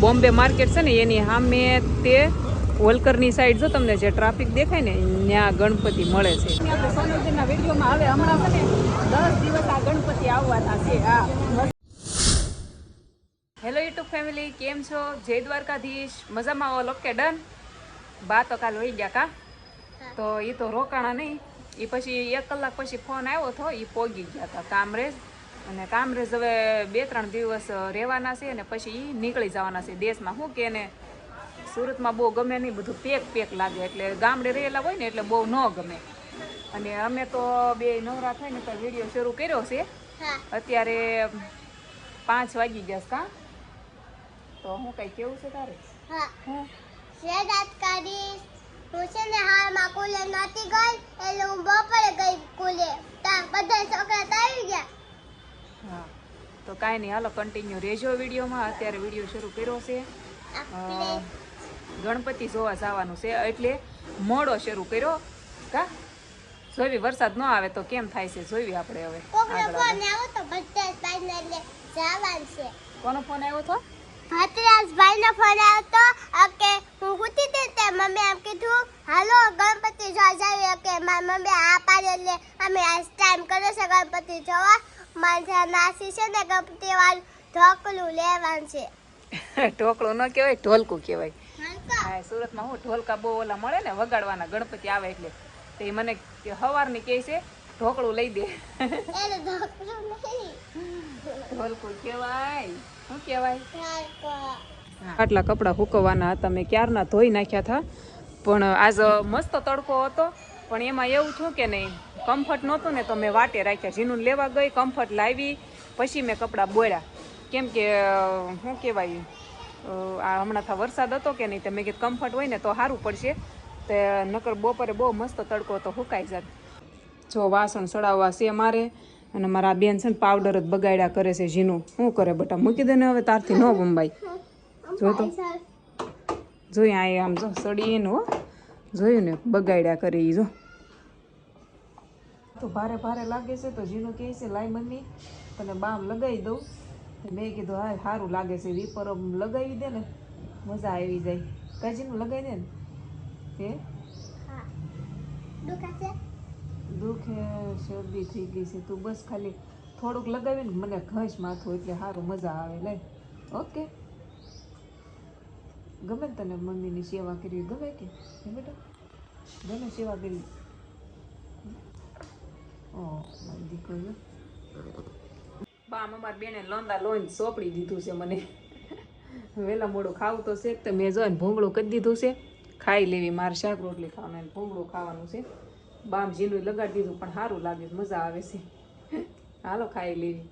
Bombay market છે ને એની સામે તે હોલકરની સાઈડ જો તમને જે ટ્રાફિક દેખાય ને ત્યાં ગણપતિ મળે છે. આપણે વિડીયોમાં હવે હમણાં છે ને દસ દિવસ આ ગણપતિ આવવાના છે હા હેલો યુટ્યુબ ફેમિલી કેમ છો? જય દ્વારકાધીશ. મજામાં ઓલ ઓકે ડન બા તો કાલ હોઈ ગયા કા? તો એ તો રોકાણા નહીં. એ પછી એક કલાક પછી ફોન આવ્યો હતો એ પોગી ગયા હતા કામરેજ અને કામરેજ હવે બે ત્રણ દિવસ રહેવાના છે અને પછી એ નીકળી જવાના છે દેશમાં. શું કે એને સુરતમાં બહુ ગમે નહીં બધું પેક પેક લાગે. એટલે ગામડે રહેલા હોય ને એટલે બહુ ન ગમે. અને અમે તો બે નવરા થઈને તો વીડિયો શરૂ કર્યો છે. અત્યારે પાંચ વાગી ગયા કા? તો હું કઈ કેવું છે તારે? હા. હું? છે કાઢીશ. હું છે ને હાલમાં કુલે નહોતી ગઈ એટલે હું બપોરે ગઈ કુલે. બધા છોકરા આવી ગયા. તો કાંઈ નહીં હાલો કન્ટિન્યુ રહેજો વિડીયોમાં. અત્યારે વીડિયો શરૂ કર્યો છે. ગણપતિ જોવા જવાનું છે એટલે મોડો શરૂ કર્યો. કા? જોઈવી વરસાદ ન આવે તો કેમ થાય છે? જોઈવી આપણે હવે. કોનો ફોન આવ્યો હતો ભટ્ટાસ નો ફોન આવ્યો હતો કે હું ગુતી હતી તે મમ્મી એમ કીધું હાલો ગણપતિ જોવા જાવી. કે મારી મમ્મી આ પાડે એટલે અમે આજ ટાઈમ કર્યો છે ગણપતિ જોવા. નાસી છે ને ગમતી વાળું ઢોકલું લેવાનું છે. ઢોકળું ન કહેવાય ઢોલકું કહેવાય. હા સુરતમાં હું ઢોલકા બહુ ઓલા મળે ને વગાડવાના ગણપતિ આવે એટલે. તો એ મને સવારની કહે છે ઢોકળું લઈ દે. ઢોલકું કહેવાય. શું કહેવાય? આટલા કપડાં હુકવવાના હતા મેં ક્યારના ધોઈ નાખ્યા હતા. પણ આજ મસ્ત તડકો હતો. પણ એમાં એવું છું કે નહીં કમ્ફર્ટ નહોતું ને તો મેં વાટે રાખ્યા. ઝીનું લેવા ગઈ કમ્ફર્ટ લાવી પછી મેં કપડાં બોળ્યા. કેમ કે શું કહેવાય આ હમણાં થા વરસાદ હતો કે નહીં તો મેં કીધું કમ્ફર્ટ હોય ને તો સારું પડશે. તે નકર બપોરે બહુ મસ્ત તડકો હતો હુકાઈ જાય જો વાસણ સડાવવા છે મારે અને મારા બેન છે ને પાવડર જ બગાડ્યા કરે છે ઝીનું. શું કરે બટા મૂકી દે ને હવે તારથી ન બંબાઈ જો તો. જોઈએ આ આમ જો સડીને હો જોયું ને બગાડ્યા કરે એ જો. તો ભારે ભારે લાગે છે. તો જીનું કહે છે લાઈ મમ્મી તને બામ લગાવી દઉં. મેં કીધું હા સારું લાગે છે વીપર લગાવી દે ને મજા આવી જાય. કાજીનું લગાવી દે ને? હે? દુખે શરદી થઈ ગઈ છે. તું બસ ખાલી થોડુંક લગાવીને મને ઘસ માથું એટલે સારું મજા આવે. લે. ઓકે. ગમે તને મમ્મીની સેવા કરી ગમે કે? બેટા? ગમે સેવા કરી ઓ મારી દીકરીઓ બા અમાર બેને લોંદા લોન સોંપડી દીધું છે મને. વહેલા મોડું ખાવું તો છે જ મેં જોઈને ભૂંગળું કરી દીધું છે. ખાઈ લેવી મારે શાક રોટલી ખાવાનું ભૂંગળું ખાવાનું છે. બામ ઝીનું લગાડી દીધું પણ સારું લાગે મજા આવે છે. હાલો ખાઈ લેવી.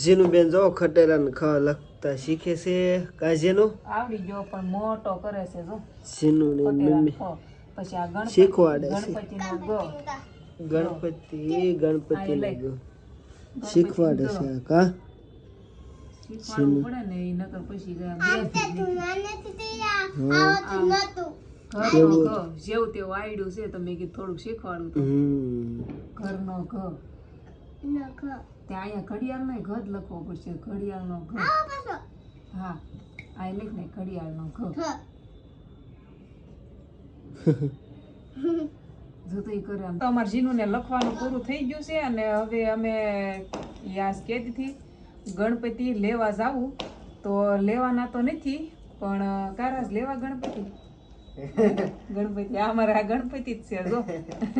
જીનુબેન જો ખટેલા ખ લખતા શીખે છે. કાજેનું આવડી ગયો પણ મોટો કરે છે જો. જીનુ ને મમ્મી પછી આ ગણપતિ શીખવાડે ગણપતિનો ગ ગણપતિ ગણપતિ. લાગ્યો. શીખવાડે છે કા ને જેવું તેવું આઈડ્યું છે તો મેં કીધું થોડુંક શીખવાડું તો. હમ. ઘરનો ઘ. ત્યાં અહીંયા ઘડિયાળ નો ઘ લખવો પડશે ઘડિયાળનો ઘ. આવો હા. આ લખ ને ઘડિયાળનો ઘ. ખ જો તો ઈ કરે આમ. તો અમારે જીનુને લખવાનું પૂરું થઈ ગયું છે અને હવે અમે યાસ કેદથી ગણપતિ લેવા જાવું. તો લેવાના તો નથી પણ કારાજ લેવા ગણપતિ? ગણપતિ આ અમારે આ ગણપતિ જ છે જો.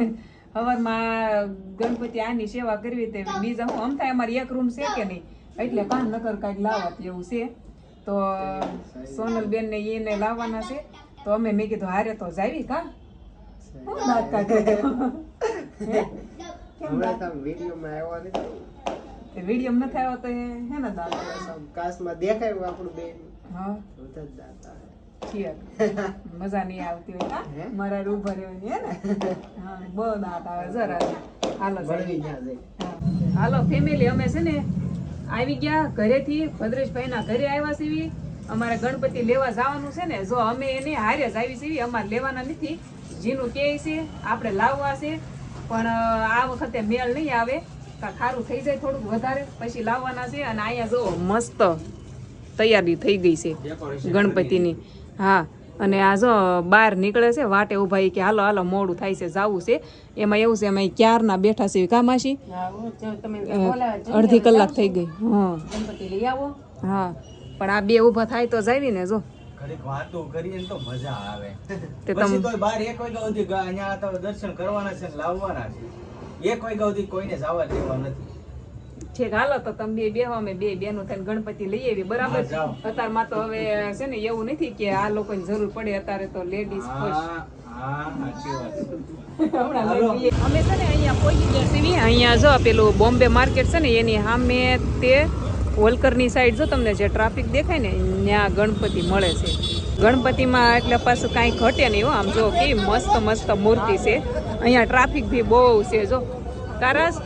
સવારમાં ગણપતિ આની સેવા કરવી તે બીજા હું આમ થાય અમારે એક રૂમ છે કે નહીં? એટલે કાન નકર કાંઈક લાવત એવું છે. તો સોનલ બેન ને એને લાવવાના છે. તો અમે મેં કીધું હારે તો જાવી કા? દાંત કાઢે હમણાં તો વિડીયોમાં આવ્યો નથી? વીડિયો નથી આવ્યો તો હે ને દાંત આવે છે. આમ કાચમાં દેખાયું આપણું બેન. હા. બધા જ દાંત આવે મજા નહીં આવતી હોય મારા ઊભા રહેવાની હે ને? હા બહુ દાંત આવે જરા. હાલો હાલો ફેમિલી અમે છે ને આવી ગયા ઘરેથી ભદ્રેશભાઈના ઘરે આવ્યા સિવિ અમારે ગણપતિ લેવા જવાનું છે ને જો અમે એને હારે જ આવી છીએ અમારે લેવાના નથી. જીનું કે છે આપણે લાવવા છે પણ આ વખતે મેળ નહીં આવે. કાં ખારું થઈ જાય થોડુંક વધારે પછી લાવવાના છે અને અહીંયા જો મસ્ત તૈયારી થઈ ગઈ છે ગણપતિની. હા અને આ જો બહાર નીકળે છે વાટે ઊભા ઈ કે હાલો હાલો મોડું થાય છે જવું છે. એમાં એવું છે એમાં ક્યારના બેઠા છે કા માસી અડધી કલાક થઈ ગઈ હા. હા પણ આ બે ઊભા થાય તો જાય ને જો. ઘડીક વાતો કરીએ ને તો મજા આવે. પછી તમ- બાર એક વાગ્યા સુધી અહીંયા તો દર્શન કરવાના છે લાવવાના છે. એક વાગ્યા સુધી કોઈને જવા દેવા નથી. છે હાલો તો તમે બે બેહો અમે બે બેનો થઈને ગણપતિ લઈ આવી બરાબર. અત્યારમાં તો હવે છે ને એવું નથી કે આ લોકોની જરૂર પડે અત્યારે તો લેડીઝ અમે છે ને અહીંયા પહોંચી ગયા છીએ અહીંયા જો પેલું બોમ્બે માર્કેટ છે ને એની સામે તે હોલકરની સાઈડ જો તમને જે ટ્રાફિક દેખાય ને, ત્યાં ગણપતિ મળે છે. ગણપતિમાં એટલે પાછું કાંઈ ઘટે નહીં હો. આમ જો કે મસ્ત મસ્ત મૂર્તિ છે. અહીંયા ટ્રાફિક બી બહુ છે, જો. કારસ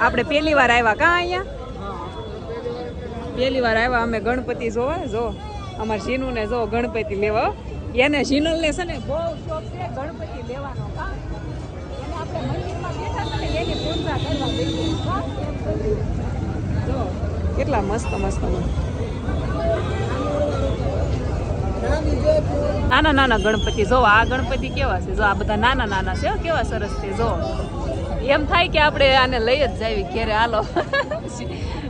આપણે પહેલી વાર આવ્યા કાં અહીંયા? પહેલી વાર આવ્યા. અમે ગણપતિ જોવા, જો. અમારે શીનું જો ગણપતિ લેવા. એને શીનલ ને છે ને બહુ શોખ છે ગણપતિ લેવાનો. એને પૂજા કરવા જો. કેટલા મસ્ત મસ્ત. નાના નાના ગણપતિ, જો આ ગણપતિ કેવા છે? જો આ બધા નાના નાના છે કેવા સરસ છે, જો. એમ થાય કે આપણે આને લઈ જ જાવી ઘેરે, હાલો.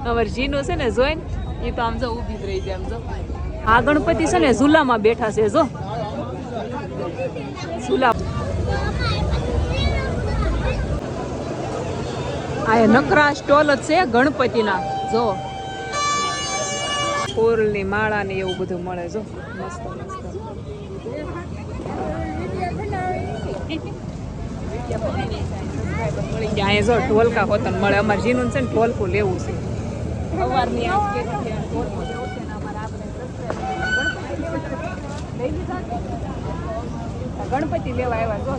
અમારે જીનું છે ને જોઈને, એ તો આમ જો ઊભી જ રહી જાય આમ જો. આ ગણપતિ છે ને ઝૂલામાં બેઠા છે, જો. ઝૂલા. આ નકરા સ્ટોલ જ છે ગણપતિના, જો. ફૂલની માળા ને એવું બધું મળે જો. મસ્ત મસ્ત. અહીંયા જો ઢોલકા હોતન મળે. અમારે જીનું છે ને ઢોલકું લેવું છે. સવારની ગણપતિ લેવા આવ્યા જો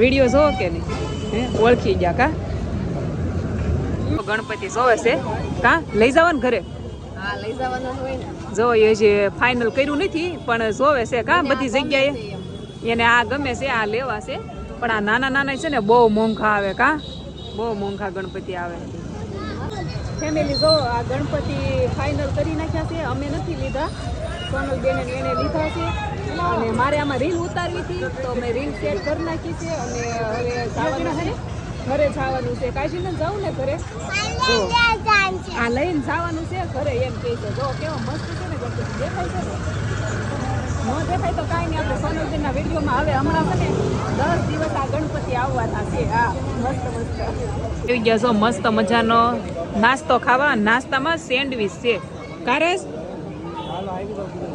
વીડિયો જોવો કે નહીં? ઓળખી ગયા કા? ગણપતિ જોવે છે. કા? લઈ જવાનું ઘરે? જો એ જે ફાઇનલ કર્યું નથી પણ જોવે છે કા બધી જગ્યાએ? એને આ ગમે છે આ લેવા છે. પણ આ નાના નાના છે ને બહુ મોંઘા આવે કા? બહુ મોંઘા ગણપતિ આવે. ફેમિલી જો આ ગણપતિ ફાઇનલ કરી નાખ્યા છે. અમે નથી લીધા. સોનલ બેન એને લીધા છે. અને મારે આમાં રીલ ઉતારવી હતી તો મેં રીલ સેટ કરી નાખી છે. અને હવે ઘરે જવાનું છે. કાશીને જાઉં ને ઘરે? આ લઈને જવાનું છે ઘરે એમ કહે છે. જો કેવો મસ્ત છે ને ગણપતિ. દેખાય છે ને? ન દેખાય તો કાંઈ નહીં. આપણે સોનલજીના વિડીયોમાં હવે હમણાં છે ને દસ દિવસ આ ગણપતિ આવવાના છે. હા મસ્ત મસ્ત. આવી ગયા છો મસ્ત મજાનો નાસ્તો ખાવા. નાસ્તામાં સેન્ડવિચ છે. કારસ?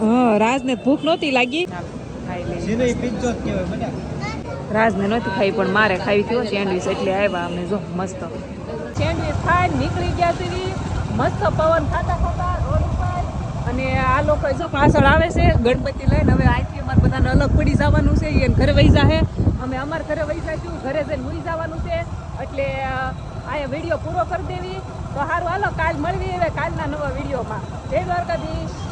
હા રાજને ભૂખ નહોતી લાગી. ખાઈ લઈએ. રાજને નથી ખાઈ, પણ મારે ખાવી થયો સેન્ડવિચ એટલે આવ્યા અમે જો મસ્ત. સેન્ડવિચ ખાઈ નીકળી ગયા સુધી મસ્ત પવન ખાતા ખાતા રોડ ઉપર. અને આ લોકો જો પાછળ આવે છે, ગણપતિ લઈને. હવે અહીંથી અમારે બધાને અલગ પડી જવાનું છે એને ઘરે વહી જાહે. અમે અમારે ઘરે વહી જઈશું ઘરે જઈને મૂઈ જવાનું છે. એટલે આ વીડિયો પૂરો કરી દેવી. તો સારું હાલો, કાલ મળવી હવે કાલના નવા વિડીયોમાં. જય દ્વારકાધીશ.